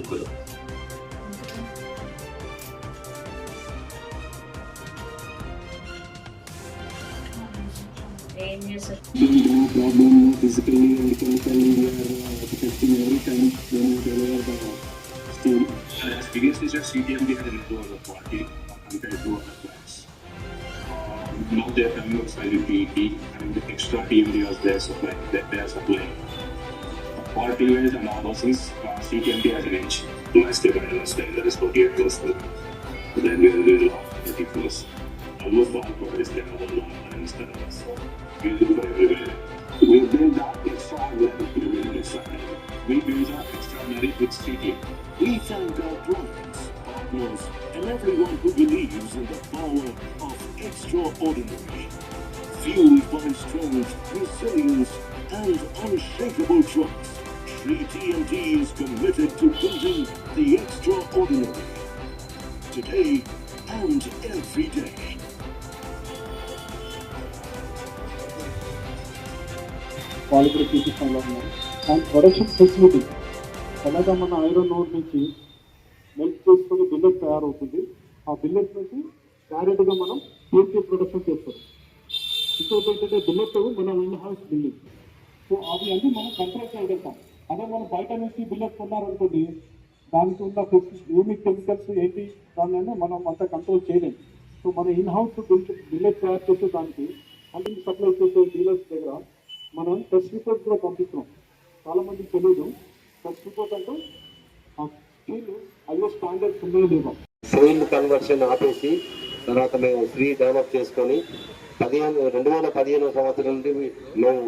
먹고요. problem physically and are affecting every time when we the story. As is your we had. Um, now they are coming up silently and the extra TMD that. Quality wise and all those things, uh, CTMD has an edge. Last year when I was there, that is 48 percent. Then we really off 30 plus. Almost all products they have one and standards. We look for everywhere. We build up extraordinary premium design. We build up extraordinary with CTM. We thank our clients, partners, and everyone who believes in the power of extraordinary. Fueled by strength, resilience, and unshakable trust, Sri is committed to building the extraordinary. Today and every day. వాళ్ళు కూడా చూపిస్తాలో ఉన్నారు and production facility ఎలాగ మన iron node నుంచి melt చేసుకొని billet తయారవుతుంది. ఆ billet నుంచి డైరెక్ట్గా మనం పూర్తి ప్రొడక్షన్ చేస్తాం. ఇంకోటి ఏంటంటే బిల్లెట్ మన ఇన్ హౌస్ బిల్డింగ్ సో అవి అన్నీ మనం కంట్రోల్ చేయగలుగుతాం. అదే మనం బయట నుంచి బిల్లెట్ కొన్నారనుకోండి దానికి ఉన్న ఫెసి- కెమికల్స్ ఏంటి దాన్ని మనం అంత కంట్రోల్ చేయలేం. సో మన ఇన్హౌస్ బిల్లెట్ తయారు చేసే దానికి అంటే సప్లై చేసే డీలర్స్ దగ్గర మనం టెస్ట్ రిపోర్ట్ కూడా పంపిస్తున్నాం. చాలా మందికి తెలియదు టెస్ట్ రిపోర్ట్ అంటే ఆ స్టీల్ అయ్యో స్టాండర్డ్స్ ఉన్నాయో లేవో. సోయిల్ కన్వర్షన్ ఆపేసి తర్వాత మేము ఫ్రీ డెవలప్ చేసుకొని పదిహేను రెండు వేల పదిహేను సంవత్సరం నుండి మేము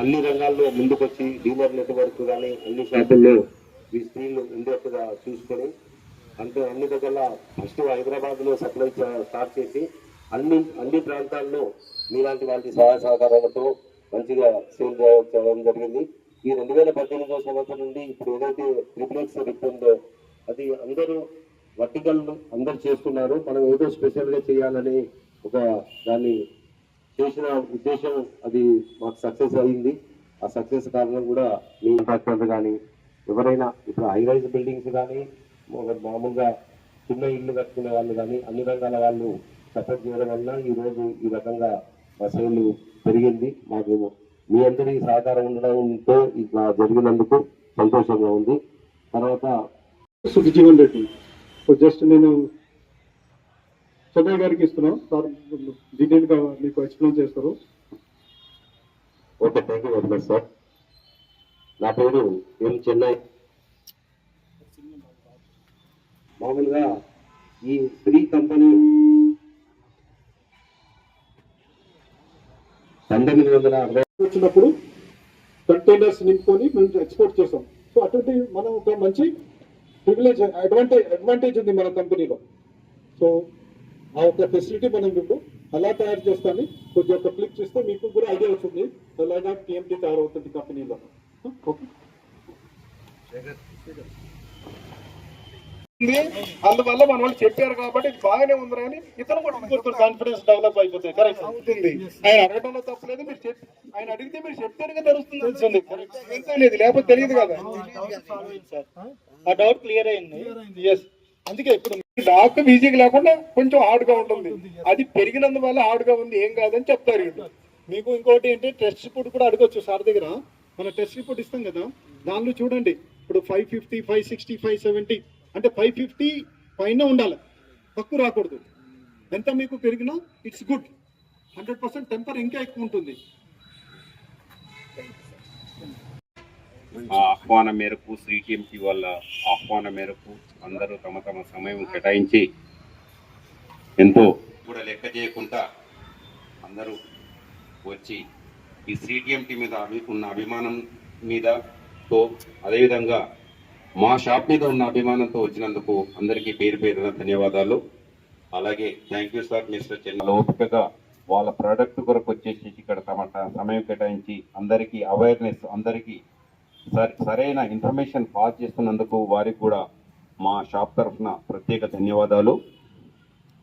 అన్ని రంగాల్లో ముందుకొచ్చి డీలర్ నెట్వర్క్ కానీ అన్ని షాపుల్లో ఈ స్త్రీలు ఉండేట్టుగా చూసుకొని అంటే అన్ని దగ్గర ఫస్ట్ హైదరాబాద్లో సప్లై స్టార్ట్ చేసి అన్ని అన్ని ప్రాంతాల్లో మీలాంటి వాళ్ళ సహాయ సహకారాలతో మంచిగా సేల్ చేయడం జరిగింది. ఈ రెండు వేల పద్దెనిమిదవ సంవత్సరం నుండి ఇప్పుడు ఏదైతే ట్రిప్లెక్స్ ఉందో అది అందరూ వర్టికల్ అందరు చేస్తున్నారు. మనం ఏదో స్పెషల్గా చేయాలని ఒక దాన్ని చేసిన ఉద్దేశం అది మాకు సక్సెస్ అయింది. ఆ సక్సెస్ కారణం కూడా మీ కాంట్రాక్టర్లు కానీ ఎవరైనా ఇప్పుడు హై రైజ్ బిల్డింగ్స్ కానీ మామూలుగా చిన్న ఇల్లు కట్టుకునే వాళ్ళు కానీ అన్ని రంగాల వాళ్ళు సపోర్ట్ చేయడం వల్ల ఈ రోజు ఈ రకంగా మా సేవలు పెరిగింది. మాకు మీ అందరి సహకారం ఉండడంతో ఇట్లా జరిగినందుకు సంతోషంగా ఉంది. తర్వాత సుఖజీవన్ రెడ్డి జస్ట్ నేను చెన్నై గారికి ఇస్తున్నాను సార్ డీటెయిల్గా మీకు ఎక్స్ప్లెయిన్ చేస్తారు. Okay thank you very much sir. నా పేరు ఎం చెన్నై. మామూలుగా ఈ శ్రీ కంపెనీ పంతొమ్మిది వందల అరవై వచ్చినప్పుడు కంటైనర్స్ నింపుకొని మేము ఎక్స్పోర్ట్ చేస్తాం సో అటువంటి మనం ఒక మంచి ప్రివిలేజ్ అడ్వాంటేజ్ అడ్వాంటేజ్ ఉంది మన కంపెనీలో. సో ఆ ఒక ఫెసిలిటీ మనం ఇప్పుడు ఎలా తయారు చేస్తామని కొద్దిగా ఒక క్లిక్ చేస్తే మీకు కూడా ఐడియా వస్తుంది. ఎలాగా టీఎంటీ తయారవుతుంది కంపెనీలో. ఓకే. అందువల్ల మన వాళ్ళు చెప్పారు కాబట్టి ఇది బాగానే ఉంది అని ఇతను కూడా కాన్ఫిడెన్స్ డెవలప్ అయిపోతుంది కరెక్ట్ అవుతుంది. ఆయన అడగడంలో తప్పలేదు. మీరు చెప్పి ఆయన అడిగితే మీరు చెప్తేనే తెలుస్తుంది. అనేది లేకపోతే తెలియదు కదా. ఆ డౌట్ క్లియర్ అయింది. ఎస్ అందుకే ఇప్పుడు డాక్టర్ ఈజీగా లేకుండా కొంచెం హార్డ్గా ఉంటుంది. అది పెరిగినందువల్ల హార్డ్గా ఉంది ఏం కాదని చెప్తారు మీకు ఇంకోటి ఏంటి టెస్ట్ రిపోర్ట్ కూడా అడగొచ్చు సార్ దగ్గర. మన టెస్ట్ రిపోర్ట్ ఇస్తాం కదా దానిలో చూడండి. ఇప్పుడు five fifty five sixty five seventy అంటే ఫైవ్ ఫిఫ్టీ పైన ఉండాలి. తక్కువ రాకూడదు. ఎంత మీకు పెరిగినా it's good. Hundred percent temper ఇంకా ఎక్కువ ఉంటుంది. ఆ ఆహ్వానం మేరకు శ్రీ టీఎంసీ వాళ్ళ ఆహ్వానం మేరకు అందరూ తమ తమ సమయం కేటాయించి ఎంతో కూడా లెక్క చేయకుండా అందరూ వచ్చి ఈ శ్రీటీఎంటీ మీద ఉన్న అభిమానం మీద తో అదేవిధంగా మా షాప్ మీద ఉన్న అభిమానంతో వచ్చినందుకు అందరికీ పేరు పేరున ధన్యవాదాలు. అలాగే thank you sir mister Chenna ఓపికగా వాళ్ళ ప్రోడక్ట్ కొరకు వచ్చేసి ఇక్కడ తమ సమయం కేటాయించి అందరికీ అవేర్నెస్ అందరికీ సరైన ఇన్ఫర్మేషన్ పాస్ చేస్తున్నందుకు వారికి కూడా మా షాప్ తరఫున ప్రత్యేక ధన్యవాదాలు.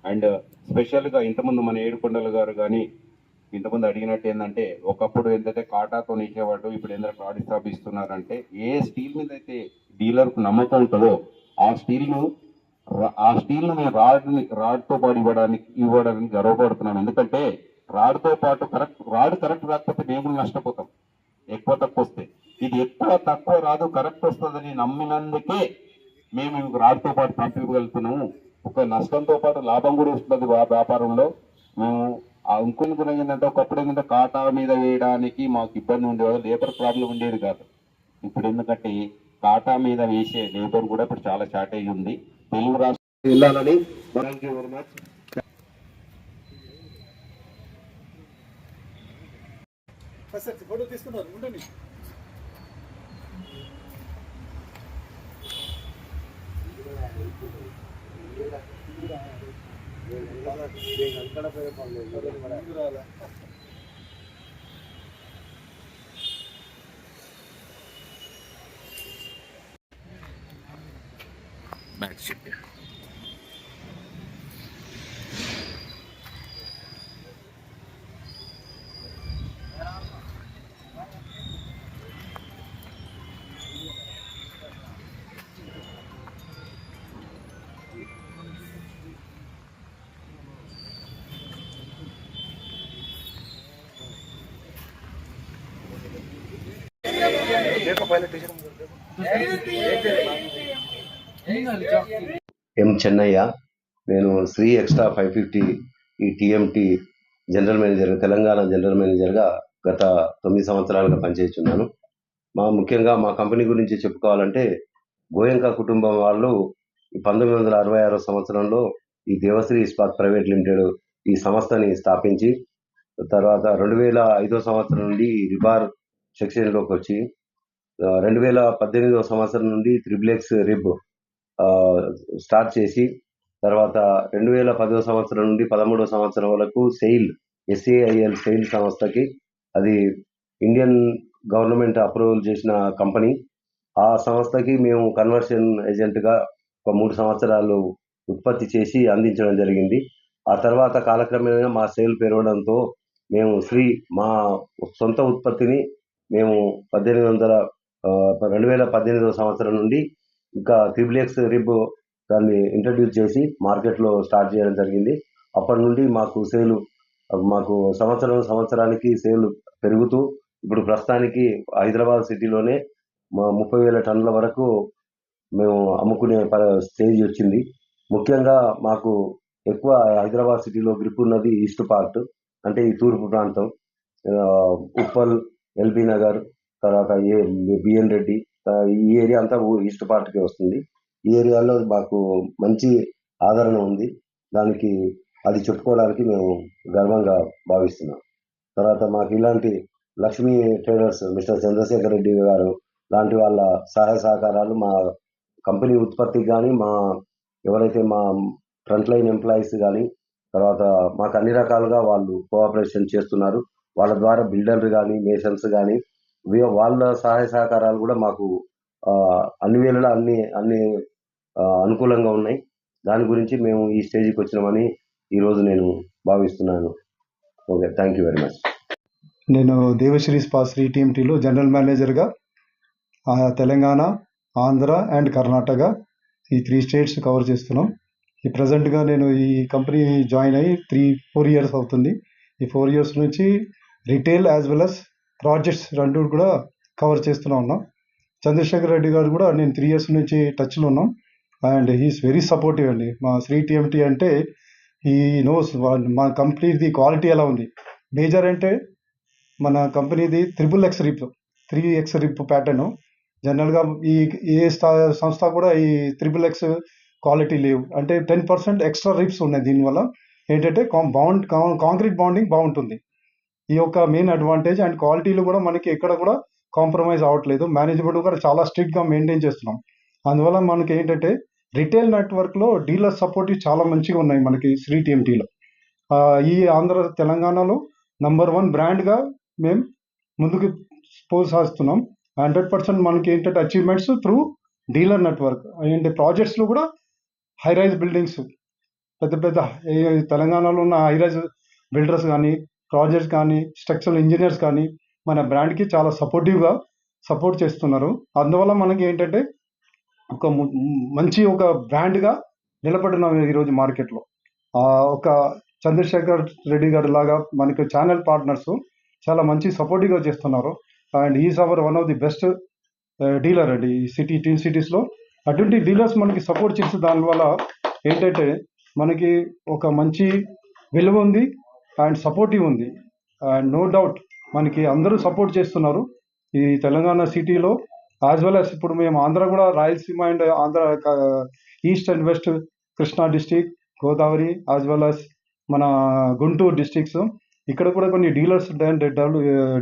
అండ్ స్పెషల్గా ఇంతకుముందు మన ఏడుకొండల గారు కానీ ఇంతకుముందు అడిగినట్టు ఏంటంటే ఒకప్పుడు ఏంటంటే కాటాతో ఇచ్చేవాడు ఇప్పుడు ఏంటంటే రాడ్ స్థాపిస్తున్నారంటే ఏ స్టీల్ మీద అయితే డీలర్కు నమ్మకం ఉంటుందో ఆ స్టీల్ను ఆ స్టీల్ను మేము రాడ్ని రాడ్తో పాటు ఇవ్వడానికి ఇవ్వడానికి గర్వపడుతున్నాం ఎందుకంటే రాడ్తో పాటు కరెక్ట్ రాడ్ కరెక్ట్ రాకపోతే మేము నష్టపోతాం. ఎక్కువ తక్కువ వస్తే. ఇది ఎక్కువ తక్కువ రాదు కరెక్ట్ వస్తుందని నమ్మినందుకే మేము మీకు రాడ్తో పాటు పంపించగలుగుతున్నాము. ఒక నష్టంతో పాటు లాభం కూడా వస్తుంది వ్యాపారంలో. మేము ఆ ఇంకొన్ని ఏంటంటే ఒకప్పుడు ఏంటంటే కాటా మీద వేయడానికి మాకు ఇబ్బంది ఉండేది లేబర్ ప్రాబ్లం ఉండేది కాదు. ఇప్పుడు ఎందుకంటే కాటా మీద వేసే లేబర్ కూడా ఇప్పుడు చాలా షార్టేజ్ ఉంది. తెలుగు రాష్ట్రం వెళ్ళాలని థ్యాంక్ యూ వెరీ మచ్ తీసుకున్నారు ఉండండి ఎం చెన్నయ్య? నేను శ్రీ ఎక్స్ట్రా ఫైవ్ ఫిఫ్టీ ఈ TMT general manager Telangana general మేనేజర్గా గత తొమ్మిది సంవత్సరాలుగా పనిచేస్తున్నాను. మా ముఖ్యంగా మా కంపెనీ గురించి చెప్పుకోవాలంటే గోయంక కుటుంబం వాళ్ళు పంతొమ్మిది వందల అరవై ఆరో సంవత్సరంలో ఈ దేవశ్రీ ఇస్పాత్ ప్రైవేట్ లిమిటెడ్ ఈ సంస్థని స్థాపించి తర్వాత రెండు వేల ఐదో సంవత్సరం నుండి రిబార్ సెక్షన్లోకి వచ్చి రెండు వేల పద్దెనిమిదవ సంవత్సరం నుండి త్రిబ్లెక్స్ రిబ్ స్టార్ట్ చేసి తర్వాత రెండు వేల పదవ సంవత్సరం నుండి పదమూడవ సంవత్సరం వరకు SAIL S A I L SAIL సంస్థకి అది ఇండియన్ గవర్నమెంట్ అప్రూవల్ చేసిన కంపెనీ ఆ సంస్థకి మేము కన్వర్షన్ ఏజెంట్గా ఒక మూడు సంవత్సరాలు ఉత్పత్తి చేసి అందించడం జరిగింది. ఆ తర్వాత కాలక్రమేణా మా సేల్ పెరగడంతో మేము శ్రీ మా సొంత ఉత్పత్తిని మేము పద్దెనిమిది వందల రెండు వేల పద్దెనిమిదవ సంవత్సరం నుండి ఇంకా త్రిబులెక్స్ రిబ్ దాన్ని ఇంట్రడ్యూస్ చేసి మార్కెట్లో స్టార్ట్ చేయడం జరిగింది. అప్పటి నుండి మాకు సేలు మాకు సంవత్సరం సంవత్సరానికి సేలు పెరుగుతూ ఇప్పుడు ప్రస్తుతానికి హైదరాబాద్ సిటీలోనే మా ముప్పై వేల టన్నుల వరకు మేము అమ్ముకునే ప- స్టేజ్ వచ్చింది. ముఖ్యంగా మాకు ఎక్కువ హైదరాబాద్ సిటీలో గ్రిప్ ఉన్నది ఈస్ట్ పార్ట్ అంటే ఈ తూర్పు ప్రాంతం. ఉప్పల్ ఎల్బీ నగర్ తర్వాత ఏ బిఎన్ రెడ్డి ఈ ఏరియా అంతా ఈస్ట్ పార్ట్కి వస్తుంది. ఈ ఏరియాలో మాకు మంచి ఆదరణ ఉంది. దానికి అది చెప్పుకోవడానికి మేము గర్వంగా భావిస్తున్నాం. తర్వాత మాకు ఇలాంటి లక్ష్మీ ట్రేడర్స్ మిస్టర్ చంద్రశేఖర్ రెడ్డి గారు లాంటి వాళ్ళ సహాయ సహకారాలు మా కంపెనీ ఉత్పత్తికి కానీ మా ఎవరైతే మా ఫ్రంట్ లైన్ ఎంప్లాయీస్ కానీ తర్వాత మాకు అన్ని రకాలుగా వాళ్ళు కోఆపరేషన్ చేస్తున్నారు. వాళ్ళ ద్వారా బిల్డర్లు కానీ మేషన్స్ కానీ వాళ్ళ సహాయ సహకారాలు కూడా మాకు అన్ని వేళలా అన్ని అన్ని అనుకూలంగా ఉన్నాయి. దాని గురించి మేము ఈ స్టేజ్కి వచ్చినామని ఈరోజు నేను భావిస్తున్నాను. Okay thank you very much. నేను దేవశ్రీ స్పాశ్రీ టీఎంటీలో జనరల్ మేనేజర్గా ఆ, తెలంగాణ ఆంధ్ర అండ్ కర్ణాటక ఈ త్రీ స్టేట్స్ కవర్ చేస్తున్నాం. ఈ ప్రజెంట్గా నేను ఈ కంపెనీ జాయిన్ అయ్యి త్రీ ఫోర్ ఇయర్స్ అవుతుంది. ఈ ఫోర్ ఇయర్స్ నుంచి retail as well as projects రెండు కూడా కవర్ చేస్తూనే ఉన్నాం. చంద్రశేఖర్ రెడ్డి గారు కూడా నేను త్రీ ఇయర్స్ నుంచి టచ్లో ఉన్నాం. అండ్ హీఈస్ వెరీ సపోర్టివ్ అండి. మా శ్రీ టీఎంటీ అంటే ఈ నోస్ మా కంపెనీది క్వాలిటీ ఎలా ఉంది. మేజర్ అంటే మన కంపెనీది triple X rib three X rib pattern జనరల్గా ఈ ఏ స్థా- సంస్థ కూడా ఈ త్రిబుల్ ఎక్స్ క్వాలిటీ లేవు. అంటే టెన్ పర్సెంట్ ఎక్స్ట్రా రిప్స్ ఉన్నాయి దీనివల్ల. ఏంటంటే బాండ్ కాంక్రీట్ బాండింగ్ బాగుంటుంది. ఈ యొక్క మెయిన్ అడ్వాంటేజ్ అండ్ క్వాలిటీలు కూడా మనకి ఎక్కడ కూడా కాంప్రమైజ్ అవ్వట్లేదు మేనేజ్మెంట్ కూడా చాలా స్ట్రిక్ట్గా మెయింటైన్ చేస్తున్నాం. అందువల్ల మనకి ఏంటంటే రిటైల్ నెట్వర్క్లో డీలర్ సపోర్ట్ చాలా మంచిగా ఉన్నాయి మనకి శ్రీ టీఎంటీలో ఈ ఆంధ్ర తెలంగాణలో నంబర్ వన్ బ్రాండ్గా మేము ముందుకు ప్రోత్సహిస్తున్నాం హండ్రెడ్ పర్సెంట్ మనకి ఏంటంటే achievements through dealer network and ప్రాజెక్ట్స్లో కూడా హై రైజ్ బిల్డింగ్స్ పెద్ద పెద్ద తెలంగాణలో ఉన్న హై రైజ్ బిల్డర్స్ కానీ ప్రాజెక్ట్స్ కానీ స్ట్రక్చరల్ ఇంజనీర్స్ కానీ మన బ్రాండ్కి చాలా సపోర్టివ్గా సపోర్ట్ చేస్తున్నారు. అందువల్ల మనకి ఏంటంటే ఒక ము- మంచి ఒక బ్రాండ్గా నిలబడినాం ఈరోజు మార్కెట్లో. ఒక చంద్రశేఖర్ రెడ్డి గారి లాగా మనకి ఛానల్ పార్ట్నర్స్ చాలా మంచి సపోర్టివ్గా చేస్తున్నారు. And is our one of the best dealer అండి ఈ సిటీ టీన్ సిటీస్లో. అటువంటి డీలర్స్ మనకి సపోర్ట్ చేసే దానివల్ల ఏంటంటే మనకి ఒక మంచి విలువ ఉంది. అండ్ సపోర్టివ్ ఉంది. అండ్ నో డౌట్ మనకి అందరూ సపోర్ట్ చేస్తున్నారు. ఈ తెలంగాణ సిటీలో యాజ్ వెల్ యాజ్ ఇప్పుడు మేము ఆంధ్ర కూడా Rayalaseema and Andhra east and west Krishna district Godavari as well as మన గుంటూరు డిస్టిక్స్ ఇక్కడ కూడా కొన్ని డీలర్స్ అండ్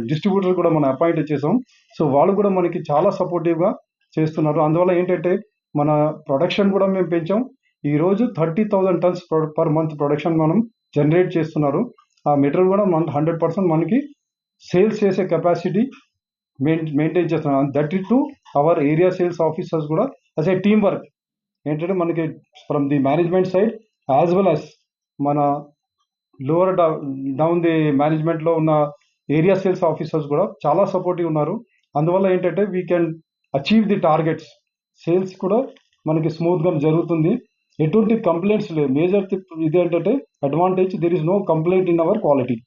డిస్ట్రిబ్యూటర్స్ కూడా మనం అపాయింట్ చేసాం. సో వాళ్ళు కూడా మనకి చాలా సపోర్టివ్గా చేస్తున్నారు. అందువల్ల ఏంటంటే మన ప్రొడక్షన్ కూడా మేము పెంచాం. ఈ రోజు thirty thousand tons per month production మనం జనరేట్ చేస్తున్నారు. ఆ మెటీరియల్ కూడా మన హండ్రెడ్ పర్సెంట్ మనకి సేల్స్ చేసే కెపాసిటీ మెయింటైన్ చేస్తున్నాం. That it to our area sales officers కూడా అస్ ఏ టీమ్ వర్క్ ఏంటంటే మనకి from the management side as well as మన లోవర్ డౌన్ ది మేనేజ్మెంట్లో ఉన్న ఏరియా సేల్స్ ఆఫీసర్స్ కూడా చాలా సపోర్టివ్ ఉన్నారు. అందువల్ల ఏంటంటే we can achieve the targets sales కూడా మనకి స్మూత్గా జరుగుతుంది. ఎటువంటి కంప్లైంట్స్ లేవు. మేజర్ ఇది ఏంటంటే advantage there is no complaint in our quality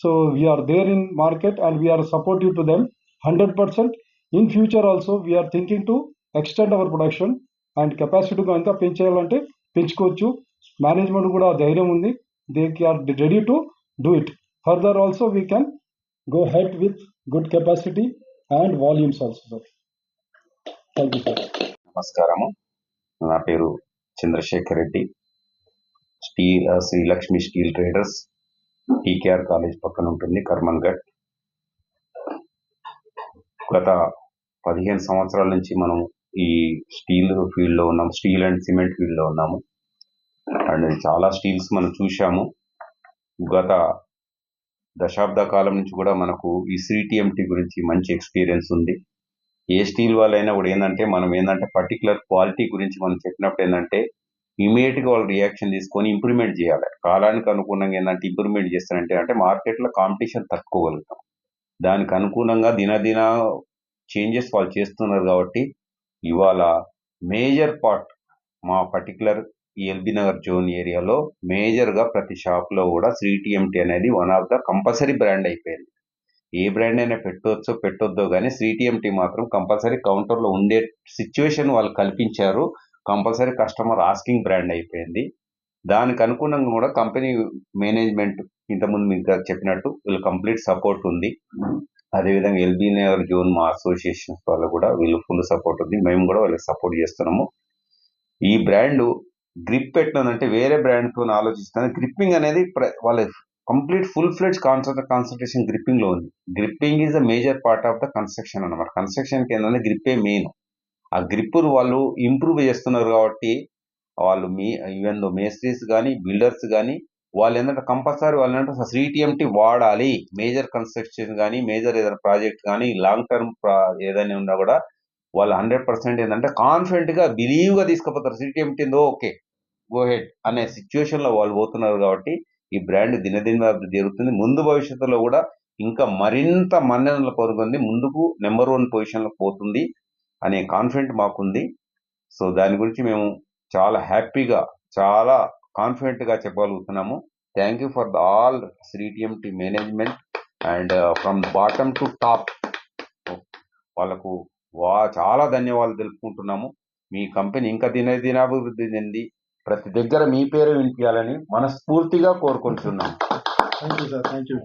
so we are there in market and we are supportive to them hundred percent in future also we are thinking to extend our production and capacity ఇంకా పెంచేయాలంటే పెంచుకోవచ్చు. Management కూడా ధైర్యం ఉంది. They are ready to do it further also we can go ahead with good capacity and volumes also sir thank you sir నమస్కారము. నా పేరు Chandrashekar Reddy steel Shri Lakshmi steel traders TKR college పక్కన ఉంటుంది కర్మన్ ఘట్. గత పదిహేను సంవత్సరాల నుంచి మనం ఈ స్టీల్ ఫీల్డ్లో స్టీల్ అండ్ సిమెంట్ ఫీల్డ్లో ఉన్నాము. అండ్ చాలా స్టీల్స్ మనం చూశాము. గత దశాబ్ద కాలం నుంచి కూడా మనకు ఈ సిటిఎంటి గురించి మంచి ఎక్స్పీరియన్స్ ఉంది. ఏ స్టీల్ వాళ్ళైనా కూడా ఏంటంటే మనం ఏంటంటే పర్టికులర్ క్వాలిటీ గురించి మనం చెప్పినప్పుడు ఏంటంటే ఇమీడియట్గా వాళ్ళు రియాక్షన్ తీసుకొని ఇంప్రూవ్మెంట్ చేయాలి. కాలానికి అనుగుణంగా ఏంటంటే ఇంప్రూవ్మెంట్ చేస్తారంటే అంటే మార్కెట్లో కాంపిటీషన్ తట్టుకోగలుగుతాం. దానికి అనుగుణంగా దినదిన చేంజెస్ వాళ్ళు చేస్తున్నారు కాబట్టి ఇవాళ మేజర్ పార్ట్ మా పర్టికులర్ ఈ ఎల్బీ నగర్ జోన్ ఏరియాలో మేజర్గా ప్రతి షాప్లో కూడా టీఎంటీ అనేది one of the compulsory brand అయిపోయింది. ఏ బ్రాండ్ అయినా పెట్టొచ్చో పెట్టొద్దో కానీ టీఎంటీ మాత్రం కంపల్సరీ కౌంటర్లో ఉండే సిచ్యువేషన్ వాళ్ళు కల్పించారు. కంపల్సరీ కస్టమర్ ఆస్కింగ్ బ్రాండ్ అయిపోయింది. దానికి అనుగుణంగా కూడా కంపెనీ మేనేజ్మెంట్ ఇంతకుముందు మీకు చెప్పినట్టు వీళ్ళు కంప్లీట్ సపోర్ట్ ఉంది. అదేవిధంగా ఎల్బీ నగర్ జోన్ మా అసోసియేషన్స్ వాళ్ళు కూడా వీళ్ళు ఫుల్ సపోర్ట్ ఉంది. మేము కూడా వాళ్ళకి సపోర్ట్ చేస్తున్నాము. ఈ బ్రాండ్ గ్రిప్ పెట్టినదంటే వేరే బ్రాండ్తో ఆలోచిస్తాను గ్రిప్పింగ్ అనేది ప్ర- వాళ్ళ complete full fledged concentrate concentration గ్రిప్పింగ్లో ఉంది. Gripping is a major part of the construction అన్నమాట. కన్స్ట్రక్షన్ ఏంటంటే గ్రిప్పే మెయిన్ ఆ గ్రిప్పు వాళ్ళు ఇంప్రూవ్ చేస్తున్నారు కాబట్టి వాళ్ళు మీ ఈవెన్ దో మేస్త్రీస్ కానీ బిల్డర్స్ కానీ వాళ్ళు ఏంటంటే కంపల్సరీ వాళ్ళు ఏంటంటే సిటిఎంటి వాడాలి. మేజర్ కన్స్ట్రక్షన్ కానీ మేజర్ ఏదైనా ప్రాజెక్ట్ కానీ లాంగ్ టర్మ్ ఏదైనా ఉన్నా కూడా వాళ్ళు హండ్రెడ్ పర్సెంట్ ఏంటంటే కాన్ఫిడెంట్గా బిలీవ్గా తీసుకుపోతారు. ఓకే గో హెడ్ అనే సిచ్యువేషన్లో వాళ్ళు పోతున్నారు కాబట్టి ఈ బ్రాండ్ దినదిన అభివృద్ధి జరుగుతుంది. ముందు భవిష్యత్తులో కూడా ఇంకా మరింత మన్ననలు పొందుకుంది ముందుకు నెంబర్ వన్ పొజిషన్లో పోతుంది అనే కాన్ఫిడెంట్ మాకుంది. సో దాని గురించి మేము చాలా హ్యాపీగా చాలా కాన్ఫిడెంట్గా చెప్పగలుగుతున్నాము. Thank you for the all Shri TMT management and from bottom to top వాళ్ళకు వా చాలా ధన్యవాదాలు తెలుపుకుంటున్నాము. మీ కంపెనీ ఇంకా దినదినాభివృద్ధి చెంది ప్రతి దగ్గర మీ పేరు వినిపించాలని మనస్ఫూర్తిగా కోరుకుంటున్నాం. Thank you sir thank you